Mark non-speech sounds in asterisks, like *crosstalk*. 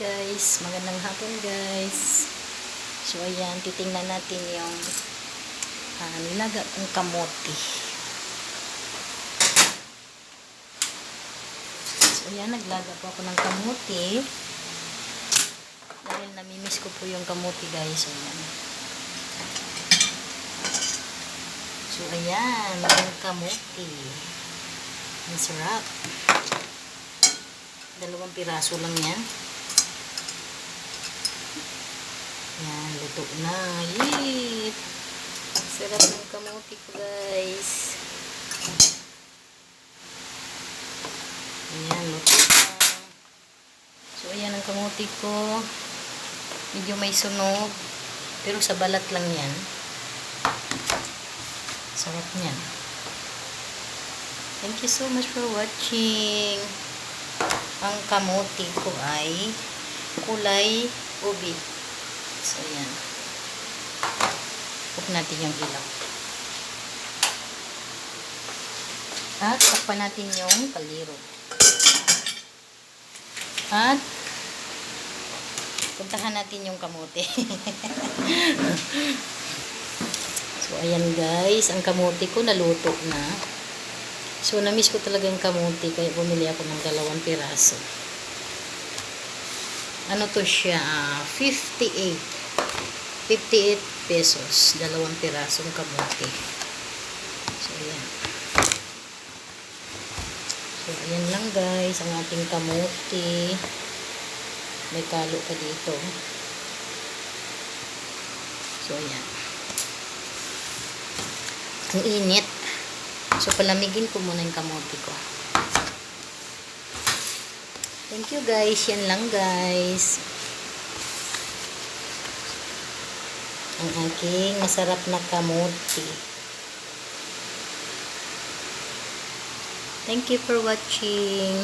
Guys, magandang hapon guys. So ayan, titingnan natin yung uh, nilaga kong kamote. So ayan, naglaga po ako ng kamote. Dahil namimiss ko po yung kamote guys. So ayan. So ayan, yung kamote. Ang sarap. Dalawang piraso lang yan. Yan, luto na. Yee! Sarap ng kamuti ko, guys. Ayan, luto na. So, ayan ang kamuti ko. Medyo may sunog. Pero sa balat lang yan. Sarap niyan. Thank you so much for watching. Ang kamuti ko ay kulay ubi. So, yan. Off natin yung ilaw. At takpan natin yung kaliro. At puntahan natin yung kamote. *laughs* so, ayan guys. Ang kamote ko naluto na. So, na-miss ko talaga yung kamote kaya bumili ako ng dalawang piraso. Ano to siya? ah, 58. 58 pesos. Dalawang pirasong kamote. So, ayan. So, ayan lang guys. Ang ating kamote. May kalo pa dito. So, ayan. Ang init. So, palamigin ko muna yung kamote ko. Thank you guys. Yan lang guys. Ang aking masarap na kamote. Thank you for watching.